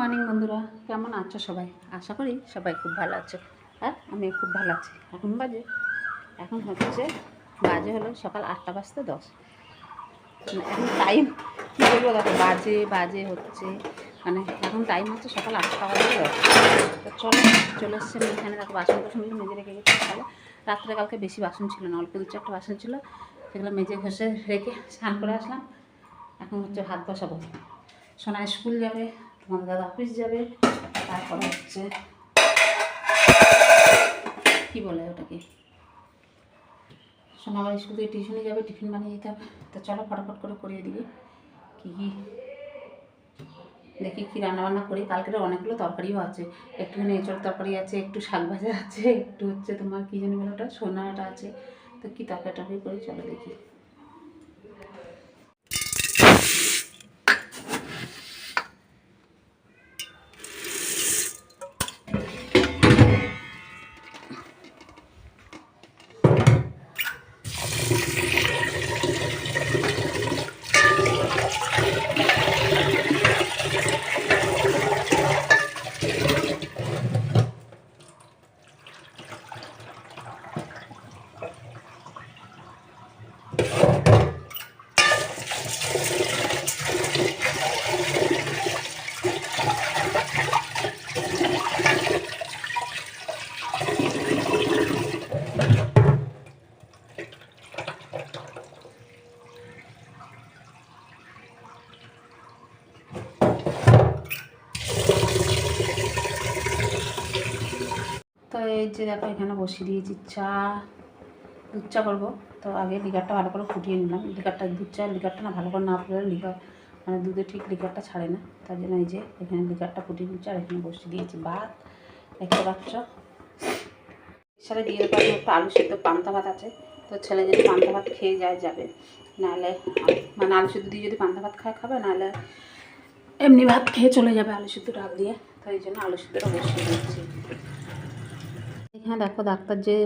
Morning বন্ধুরা, কেমন আছো সবাই? আশা করি সবাই খুব ভালো আছো। আর আমি খুব ভালো আছি। এখন বাজে। এখন হচ্ছে বাজে হলো সকাল আটটা বাজতে দশ। মানে এখন টাইম কী বলব দেখো, বাজে বাজে হচ্ছে। মানে এখন টাইম হচ্ছে সকাল আটটা বাজতে দশ। তো চলো, চলে এসছে আমি এখানে। দেখো বাসন টাসন মেজে রেখে গেছি। সকালে রাত্রে কালকে বেশি বাসন ছিল না, অল্প দু চারটা বাসন ছিল। সেগুলো মেজে ঘষে রেখে স্নান করে আসলাম। এখন হচ্ছে ভাত বসাবো। সোনা স্কুল যাবে। তোমার দাদা অফিস যাবে, তারপরে হচ্ছে কি বলে ওটাকে? সোনা আবার স্কুল থেকে টিউশনে যাবে টিফিন বানিয়ে দিতে হবে। তো চলো ফটাফট করে করিয়ে দিই কী কী? দেখি কী রান্নাবান্না করি। কালকের অনেকগুলো তরকারিও আছে। একটুখানি এঁচড় তরকারি আছে, একটু শাক ভাজা আছে, একটু হচ্ছে তোমার কী জানি বলে ওটা সোনাটা আছে। তো কী তরকারি টরকারি করি, চলো দেখি তো এই যে দেখো, এখানে বসিয়ে দিয়েছি চা। দুধ চা করব। তো আগে লিকারটা ভালো করে ফুটিয়ে নিলাম। লিকারটা দুধ চা, লিকারটা না ভালো করে না ফুটলে লিকার মানে দুধে ঠিক লিকারটা ছাড়ে না। তার জন্য এই যে এখানে লিকারটা ফুটিয়ে নিচ্ছি আর এখানে বসিয়ে দিয়েছি ভাত। দেখতে পাচ্ছ? সাথে দিয়ে দেবো একটু আলু সিদ্ধ পান্তা ভাত আছে। তো ছেলে যদি পান্তা ভাত খেয়ে যায়, যাবে। নাহলে মানে আলু সিদ্ধ দিয়ে যদি পান্তা ভাত খায়, খাবে। নাহলে এমনি ভাত খেয়ে চলে যাবে আলু সিদ্ধ ডাল দিয়ে। তো এই জন্য আলু সিদ্ধটা বসিয়ে দিচ্ছি। এখানে দেখো ডাক্তার যে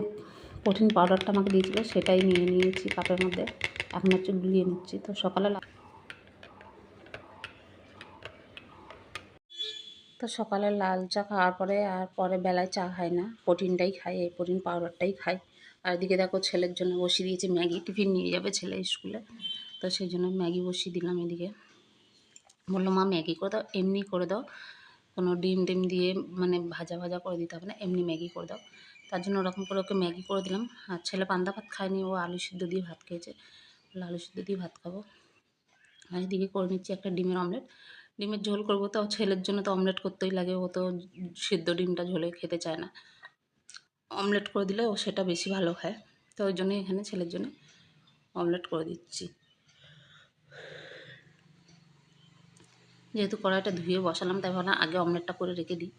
প্রোটিন পাউডারটা আমাকে দিয়েছিলো সেটাই নিয়ে নিয়েছি কাপের মধ্যে। এখন হচ্ছে গুলিয়ে নিচ্ছি, তো সকালে তো সকালে লাল চা খাওয়ার পরে আর পরে বেলায় চা খাই না, প্রোটিনটাই খাই, এই প্রোটিন পাউডারটাই খাই। আর এদিকে দেখো ছেলের জন্য বসিয়ে দিয়েছি ম্যাগি, টিফিন নিয়ে যাবে ছেলে স্কুলে, তো সেই জন্য ম্যাগি বসিয়ে দিলাম এদিকে। বলল, মা, ম্যাগি করে দাও, এমনি করে দাও, কোনো ডিম টিম দিয়ে মানে ভাজা ভাজা করে দিতে হবে না, এমনি ম্যাগি করে দাও। তার জন্য ওরকম করে ওকে ম্যাগি করে দিলাম। আর ছেলে পান্দা ভাত খায়নি, ও আলু সিদ্ধ দিয়ে ভাত খেয়েছে। আলু সিদ্ধ দিয়ে ভাত খাব। আর এদিকে করে নিচ্ছি একটা ডিমের অমলেট। ডিমের ঝোল করব তো, ছেলের জন্য তো অমলেট করতেই লাগে। ও তো সিদ্ধ ডিমটা ঝোলে খেতে চায় না। অমলেট করে দিলে ও সেটা বেশি ভালো খায়। তো ওই জন্যই এখানে ছেলের জন্য অমলেট করে দিচ্ছি। যেহেতু কড়াইটা ধুয়ে বসালাম, তাই ভাবলাম আগে অমলেটটা করে রেখে দিই।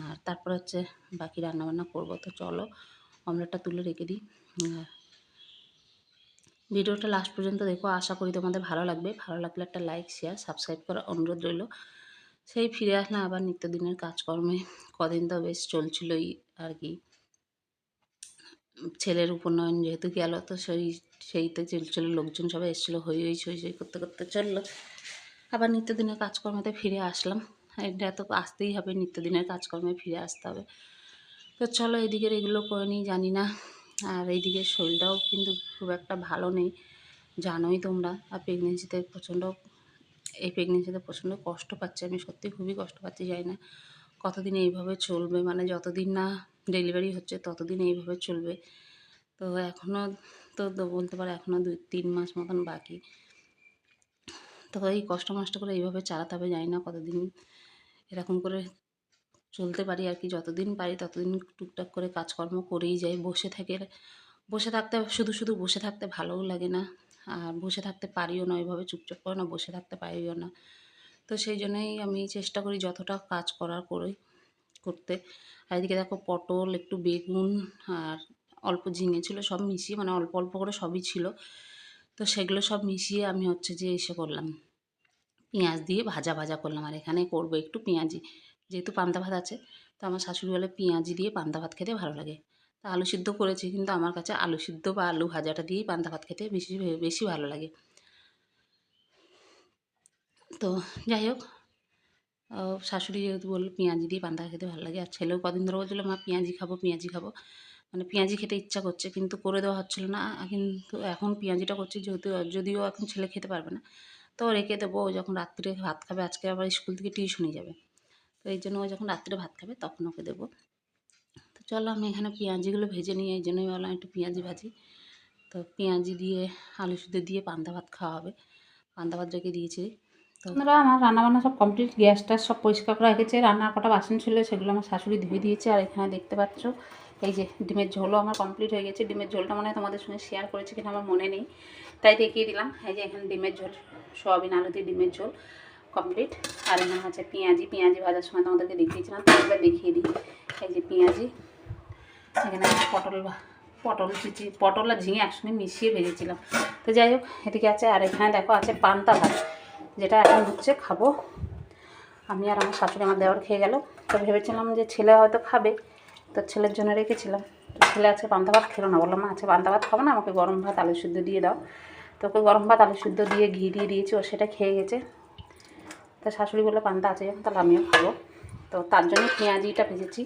আর তারপর হচ্ছে বাকি রান্নাবান্না করব। তো চলো অমলেটটা তুলে রেখে দিই। ভিডিওটা লাস্ট পর্যন্ত দেখো। আশা করি তোমাদের ভালো লাগবে। ভালো লাগলে একটা লাইক শেয়ার সাবস্ক্রাইব করার অনুরোধ রইল। সেই ফিরে আসলাম আবার নিত্যদিনের কাজকর্মে। কদিন তো বেশ চলছিলই আর কি। ছেলের উপনয়ন যেহেতু গেল, তো সেই সেইতে চলছিল। লোকজন সবাই এসেছিল, হই হই, সই সই করতে করতে। চলল আবার নিত্যদিনের কাজকর্মেতে ফিরে আসলাম। এটা তো আসতেই হবে, নিত্যদিনের কাজকর্মে ফিরে আসতে হবে। তো চলো এদিকের এগুলো করে নিই, জানি না। আর এইদিকে শরীরটাও কিন্তু খুব একটা ভালো নেই, জানোই তোমরা। আর প্রেগনেন্সিতে প্রচণ্ড, এই প্রেগনেন্সিতে প্রচণ্ড কষ্ট পাচ্ছি আমি, সত্যি খুবই কষ্ট পাচ্ছি, জানি না কতদিন এইভাবে চলবে। মানে যতদিন না ডেলিভারি হচ্ছে, ততদিন এইভাবে চলবে। তো এখনও তো তো বলতে পারো এখনও দুই, তিন মাস মতন বাকি। তো এই কষ্ট মষ্ট করে এইভাবে চালাতে হবে, জানি না কতদিন এরকম করে চলতে পারি আর কি। যতদিন পারি ততদিন টুকটাক করে কাজকর্ম করেই যাই। বসে থেকে, বসে থাকতে, শুধু শুধু বসে থাকতে ভালোও লাগে না। আর বসে থাকতে পারিও না, ওইভাবে চুপচাপ করে না, বসে থাকতে পারিও না। তো সেই জন্যই আমি চেষ্টা করি যতটা কাজ করার করি, করতে। আর এদিকে দেখো পটল, একটু বেগুন আর অল্প ঝিঙে ছিল, সব মিশিয়ে মানে অল্প অল্প করে সবই ছিল। তো সেগুলো সব মিশিয়ে আমি হচ্ছে যে এসে করলাম। পেঁয়াজ দিয়ে ভাজা ভাজা করলাম আর এখানে করব একটু পেঁয়াজি। যেহেতু পান্তা ভাত আছে, তো আমার শাশুড়ি বলে পেঁয়াজি দিয়ে পান্তা ভাত খেতে ভালো লাগে। তা আলু সিদ্ধ করেছি, কিন্তু আমার কাছে আলু সিদ্ধ বা আলু ভাজাটা দিয়েই পান্তা ভাত খেতে বেশি বেশি ভালো লাগে। তো যাই হোক শাশুড়ি যেহেতু বলল পেঁয়াজি দিয়ে পান্তা খেতে ভালো লাগে, আর ছেলেও কদিন ধরে বলছিলো, মা, পেঁয়াজি খাব পেঁয়াজি খাব। মানে পেঁয়াজি খেতে ইচ্ছা করছে, কিন্তু করে দেওয়া হচ্ছিল না। কিন্তু এখন পেঁয়াজিটা করছি, যেহেতু যদিও এখন ছেলে খেতে পারবে না। তো রেখে দেবো, ও যখন রাত্রে ভাত খাবে, আজকে আবার স্কুল থেকে টিউশনে যাবে। তো এই জন্য ও যখন রাত্রে ভাত খাবে, তখন ওকে দেবো। তো চলো, আমি এখানে পেঁয়াজিগুলো ভেজে নিই, এই জন্যই বললাম একটু পেঁয়াজি ভাজি। তো পেঁয়াজি দিয়ে, আলু সুদে দিয়ে পান্তা ভাত খাওয়া হবে। পান্তা ভাত রেখে দিয়েছি। তো আমরা আমার রান্নাবান্না সব কমপ্লিট গ্যাস ট্যাস সব পরিষ্কার করে রেখেছে। রান্নার কটা বাসন ছিল, সেগুলো আমার শাশুড়ি ধুয়ে দিয়েছে, আর এখানে দেখতে পাচ্ছ এই যে ডিমের ঝোলও আমার কমপ্লিট হয়ে গেছে। ডিমের ঝোলটা মনে তোমাদের সঙ্গে শেয়ার করেছি কিনা আমার মনে নেই। তাই দেখিয়ে দিলাম। এই যে এখানে ডিমের ঝোল, সোয়াবিন আলু দিয়ে ডিমের ঝোল কমপ্লিট আর এখানে হচ্ছে পেঁয়াজি। পেঁয়াজি ভাজার সময় তোমাদেরকে দেখিয়েছিলাম, তো একবার দেখিয়ে দিই। এই যে পেঁয়াজি। এখানে পটল পটল চিচি পটল আর ঝিঙে একসঙ্গে মিশিয়ে ভেজেছিলাম। তো যাই হোক, এদিকে আছে, আর এখানে দেখো আছে পান্তা ভাত, যেটা এখন হচ্ছে খাব। আমি আর আমার শাশুড়ি আমার দেওয়ার খেয়ে গেল। তো ভেবেছিলাম যে ছেলে হয়তো খাবে। তো ছেলের জন্য রেখেছিলাম। ছেলে আছে, পান্তা ভাত খেলো না। বললাম মা আছে পান্তা ভাত খাব না? আমাকে গরম ভাত, আলু সিদ্ধ দিয়ে দাও। তো ওকে গরম ভাত, আলু সিদ্ধ দিয়ে ঘি দিয়ে দিয়েছি, ও সেটা খেয়ে গেছে। তো শাশুড়ি বলে পান্তা আছে, তাহলে আমিও খাব। তো তার জন্য পেঁয়াজিটা ভেজেছি।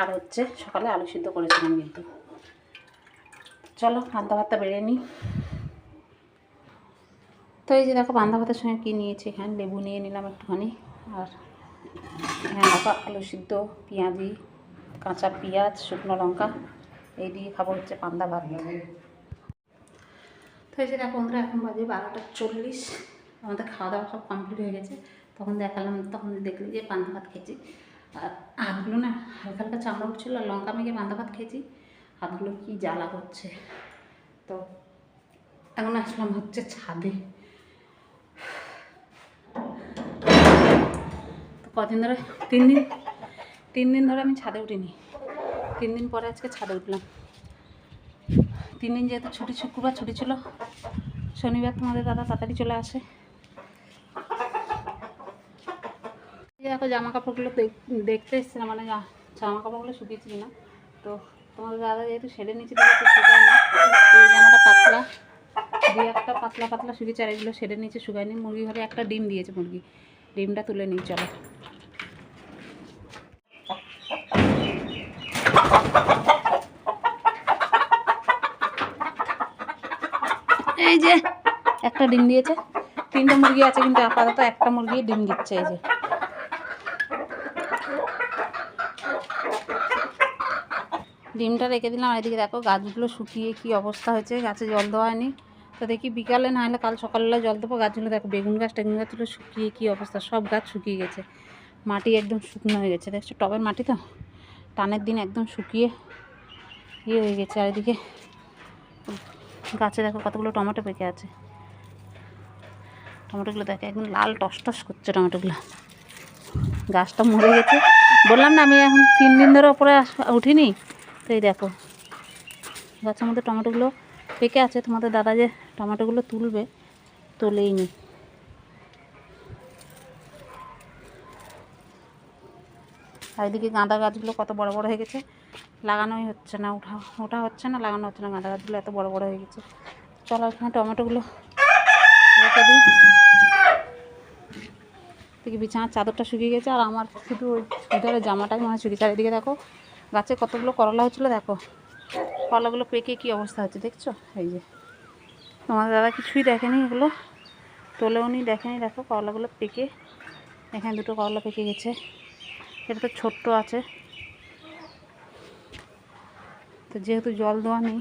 আর হচ্ছে সকালে আলু সিদ্ধ করেছিলাম কিন্তু। চলো, পান্তা ভাতটা বেড়ে নিই। তো এই যে দেখো, পান্তা ভাতের সঙ্গে কী নিয়েছি এখানে? লেবু নিয়ে নিলাম একটুখানি। আর এখানে দেখো, আলু সিদ্ধ, পেঁয়াজি কাঁচা পেঁয়াজ, শুকনো লঙ্কা, এই দিয়ে খাব হচ্ছে পান্দা ভাত। তো এই যে দেখো বন্ধুরা এখন বাজে বারোটা চল্লিশ। আমাদের খাওয়া দাওয়া সব কমপ্লিট হয়ে গেছে। তখন দেখালাম, তখন দেখলি যে পান্তা ভাত খেয়েছি। আর হাতগুলো না হালকা হালকা চামড়া উঠছিলো লঙ্কা মেখে পান্তা ভাত খেয়েছি। হাতগুলো কি জ্বালা করছে। তো এখন আসলাম হচ্ছে ছাদে। কদিন ধরে, তিন দিন তিন দিন ধরে আমি ছাদে উঠিনি। তিন দিন পরে আজকে ছাদে উঠলাম। তিন দিন যেহেতু ছুটি শুক্রবার ছুটি ছিল, শনিবার তোমাদের দাদা তাড়াতাড়ি চলে আসে। দেখো জামা কাপড়গুলো দেখ- দেখতে এসেছিলাম মানে জামা কাপড়গুলো শুকিয়েছি না তো তোমাদের দাদা যেহেতু সেরে নিচে জামাটা পাতলা। দিয়ে একটা পাতলা পাতলা শুকিয়েছে, আর এগুলো সেরে নিচে শুকায়নি। মুরগি ঘরে একটা ডিম দিয়েছে মুরগি। ডিমটা তুলে নিই, চলো এই যে একটা ডিম দিয়েছে। তিনটে মুরগি আছে কিন্তু আপাতত একটা মুরগি ডিম দিচ্ছে এই যে। ডিমটা রেখে দিলাম এদিকে দেখো গাছগুলো শুকিয়ে কি অবস্থা হয়েছে, গাছে জল দেওয়া হয়নি। তো দেখি বিকালে, না হলে কাল সকালবেলা জল দেবো, গাছগুলো দেখো বেগুন গাছ টেগুন গাছগুলো শুকিয়ে কি অবস্থা, সব গাছ শুকিয়ে গেছে। মাটি একদম শুকনো হয়ে গেছে, দেখছ টবের মাটি তো? টানের দিন একদম শুকিয়ে ইয়ে হয়ে গেছে, আর এদিকে গাছে দেখো কতগুলো টমেটো পেকে আছে। টমেটোগুলো দেখো, একদম লাল টস টস করছে টমেটোগুলো। গাছটা মরে গেছে। বললাম না, আমি এখন তিন দিন ধরে ওপরে উঠিনি। তো এই দেখো, গাছের মধ্যে টমেটোগুলো পেকে আছে। তোমাদের দাদা যে টমেটোগুলো তুলবে তোলেই নি আর এদিকে গাঁদা গাছগুলো কত বড় বড় হয়ে গেছে। লাগানোই হচ্ছে না, ওঠা ওঠা হচ্ছে না, লাগানো হচ্ছে না, গাঁদা গাছগুলো এত বড় বড় হয়ে গেছে। চলো এখানে টমেটোগুলো রেখে দিই। বিছানার চাদরটা শুকিয়ে গেছে, আর আমার শুধু ওই চুড়িদারের জামাটাই মনে শুকিয়েছে আর এদিকে দেখো, গাছে কতগুলো করলা হচ্ছিল দেখো। করলাগুলো পেকে কী অবস্থা হচ্ছে, দেখছ? এই যে। তোমার দাদা কিছুই দেখেনি এগুলো, তোলেও নি, দেখেনি, দেখো, করলাগুলো পেকে। এখানে দুটো করলা পেকে গেছে। এটা তো ছোট্ট আছে। তো যেহেতু জল দেওয়া নেই,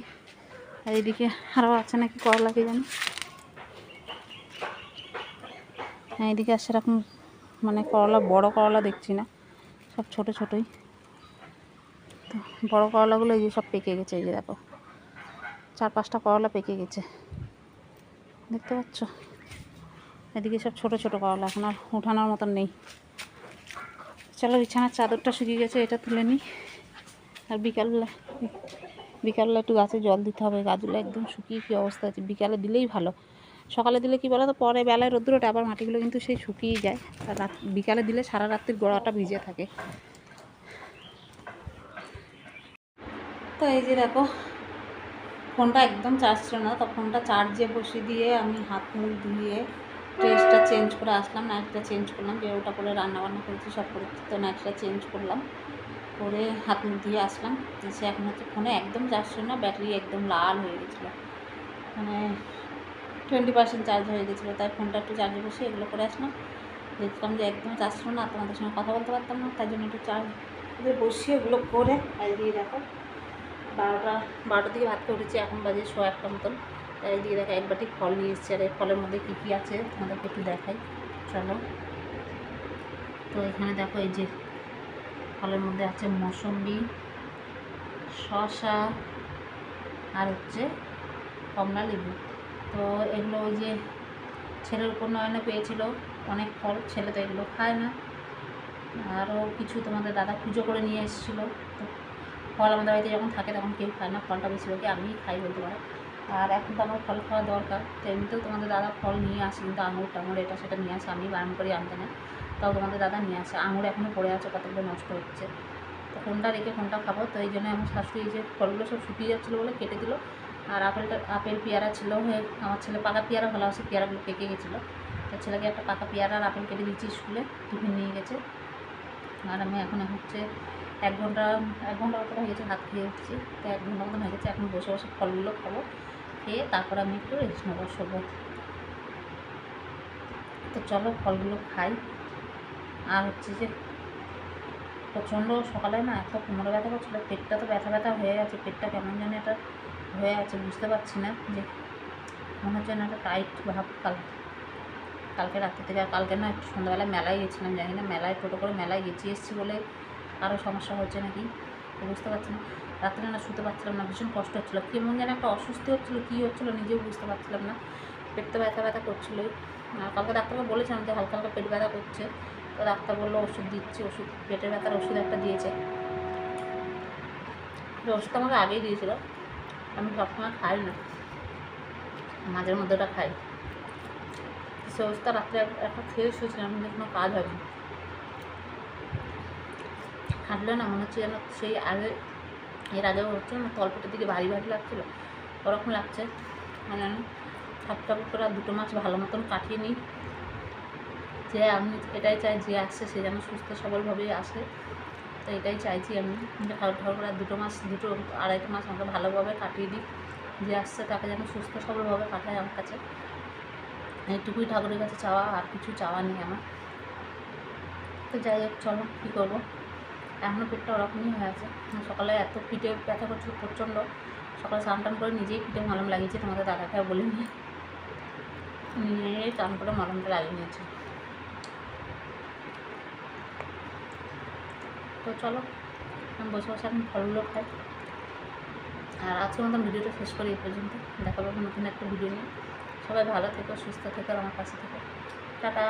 আর এদিকে আরও আছে নাকি করলা কি জানি? হ্যাঁ এদিকে আর সেরকম মানে করলা বড় করলা দেখছি না, সব ছোট ছোটই। তো বড় করলাগুলো এই যে সব পেকে গেছে, এই যে দেখো, চার পাঁচটা করলা পেকে গেছে, দেখতে পাচ্ছ? এদিকে সব ছোট ছোট করলা এখন আর উঠানোর মতন নেই। চলো বিছানার চাদরটা শুকিয়ে গেছে, এটা তুলে নিই। আর বিকালবেলা বিকালবেলা একটু গাছে জল দিতে হবে, গাছগুলো একদম শুকিয়ে কী অবস্থা আছে বিকালে দিলেই ভালো। সকালে দিলে কি বলো তো পরে বেলায় রোদ্দুরটা আবার মাটিগুলো কিন্তু সেই শুকিয়ে যায়। আর রাত, বিকালে দিলে সারা রাত্রির গোড়াটা ভিজে থাকে। তো এই যে দেখো, ফোনটা একদম চার্জ ছিল না, তো ফোনটা চার্জে বসিয়ে দিয়ে আমি হাত মুখ ধুয়ে ড্রেসটা চেঞ্জ করে আসলাম নাইটটা চেঞ্জ করলাম যে ওটা করে রান্না বান্না করেছি, সব করেছি তো নাইটটা চেঞ্জ করলাম। করে হাত মুখ দিয়ে আসলাম, এসে এখন হচ্ছে ফোনে একদম যাচ্ছে না ব্যাটারি একদম লাল হয়ে গেছিল। মানে টোয়েন্টি পার্সেন্ট চার্জ হয়ে গেছিল, তাই ফোনটা একটু চার্জে বসে এগুলো করে আসলাম। দেখলাম যে একদম চার্জ ছিল না, তোমাদের সঙ্গে কথা বলতে পারতাম না, তাই জন্য একটু চার্জ বসিয়ে এগুলো করে দিয়ে দেখো, বারোটা, বারোটার দিকে ভাত খেয়ে উঠেছি, এখন বাজে শো একটা মতন। দিয়ে দেখো এক বাটি ফল নিয়ে এসেছি আর এই ফলের মধ্যে কী কী আছে তোমাদেরকে একটু দেখাই, চলো। তো এখানে দেখো এই যে ফলের মধ্যে আছে মৌসম্বি, শসা আর হচ্ছে কমলা লেবু। তো এগুলো ওই যে ছেলের উপর নয়নে পেয়েছিল অনেক ফল, ছেলে তো এগুলো খায় না। আরও কিছু তোমাদের দাদা পুজো করে নিয়ে এসেছিল। তো ফল আমাদের বাড়িতে যখন থাকে তখন কেউ খায় না, ফলটা বেশিরভাগই আমিই খাই বলতে পারো। আর এখন তো আমার ফল খাওয়া দরকার। তো এমনিতেও তোমাদের দাদা ফল নিয়ে আসে কিন্তু আঙুর টাঙুর, এটা সেটা নিয়ে আসে, আমি বারণ করি আনতে না। তাও তোমাদের দাদা নিয়ে আসে, আঙুর এখনও পড়ে আছে, কতগুলো নষ্ট হচ্ছে। তো কোনটা রেখে কোনটা খাব, তো এই জন্য আমার শাশুড়ি যে ফলগুলো সব শুকিয়ে যাচ্ছিল বলে কেটে দিল। আর আপেলটা, আপেল পেয়ারা ছিল হয়ে, আমার ছেলে পাকা পেয়ারা ভালোবাসে পেয়ারাগুলো পেকে গেছিল। তো ছেলেকে একটা পাকা পেয়ারা আর আপেল কেটে দিয়েছি স্কুলে, টিফিন নিয়ে গেছে। আর আমি এখন হচ্ছে এক ঘণ্টা এক ঘণ্টা মতো হয়ে গেছে, ভাত খেয়ে উঠছি। তো এক ঘণ্টা মতন হয়ে গেছে, এখন বসে বসে ফলগুলো খাব, খেয়ে তারপর আমি একটু রেস্ট নেব, শোবো। তো চলো ফলগুলো খাই। আর হচ্ছে যে, প্রচণ্ড সকালে না এত কোমরে ব্যথা করছিল, পেটটা তো ব্যথা ব্যথা হয়ে গেছে, পেটটা কেমন জানি একটা হয়ে আছে বুঝতে পারছি না যে, মনে হচ্ছে না একটা টাইট ভাব কাল, কালকে রাত্রি থেকে কালকে না একটু মেলায় গেছিলাম, জানি না, মেলায় টোটো করে মেলায় গেছি, এসেছি বলে আরও সমস্যা হচ্ছে নাকি? বুঝতে পারছি না রাত্রে না শুতে পারছিলাম না, ভীষণ কষ্ট হচ্ছিল। কেমন যেন একটা অসুস্থ হচ্ছিল, কী হচ্ছিল নিজেও বুঝতে পারছিলাম না। পেট তো ব্যথা ব্যথা করছিলোই। কালকে ডাক্তারকে বলেছিলাম যে হালকা হালকা পেট ব্যথা করছে। তো ডাক্তার বলল, ওষুধ দিচ্ছে, ওষুধ, পেটের ব্যথার ওষুধ একটা দিয়েছে। ওষুধ আমাকে আগেই দিয়েছিলো। আমি সবসময় খাই না। মাঝের মধ্যে ওটা খাই। সে ওষুধটা রাত্রে এক- একটা খেয়ে শুয়েছিলাম, কিন্তু কোনো কাজ হয়নি। হাঁটলে না, মনে হচ্ছে যেন সেই আগে, এর আগেও হচ্ছে না তলপেটের দিকে ভারী ভারী লাগছিল, ওরকম লাগছে মানে আমি ঠাকুর ঠাকুর করে দুটো মাস ভালো মতন কাটিয়ে নিই। যে আমি এটাই চাই, যে আসছে সে যেন সুস্থ সবলভাবেই আসে, তো এটাই চাইছি আমি। ঠাকুর ঠাকুর করে দুটো মাস দুটো আড়াইটো মাস আমাকে ভালোভাবে কাটিয়ে দিই যে আসছে তাকে যেন সুস্থ সবলভাবে কাটায় আমার কাছে। এইটুকুই ঠাকুরের কাছে চাওয়া, আর কিছু চাওয়া নেই আমার। তো যাই হোক, চলো, কী করব? এখনও পেটটা ওরকমই হয়ে আছে। সকালে এত পিঠে ব্যথা করছিল প্রচণ্ড। সকালে স্নান টান করে নিজেই পিঠে মলম লাগিয়েছি, তোমাদের দাদাকে বলে নিয়ে নিয়ে চান করে মলমটা লাগিয়ে নিয়েছি। তো চলো, আমি বসে বসে এখন ফলগুলো খাই। আর আজকের মতন ভিডিওটা শেষ করি এই পর্যন্ত। দেখা পাবো নতুন একটা ভিডিও নিয়ে। সবাই ভালো থেকো, সুস্থ থেকো আমার কাছে থেকো। টাটা।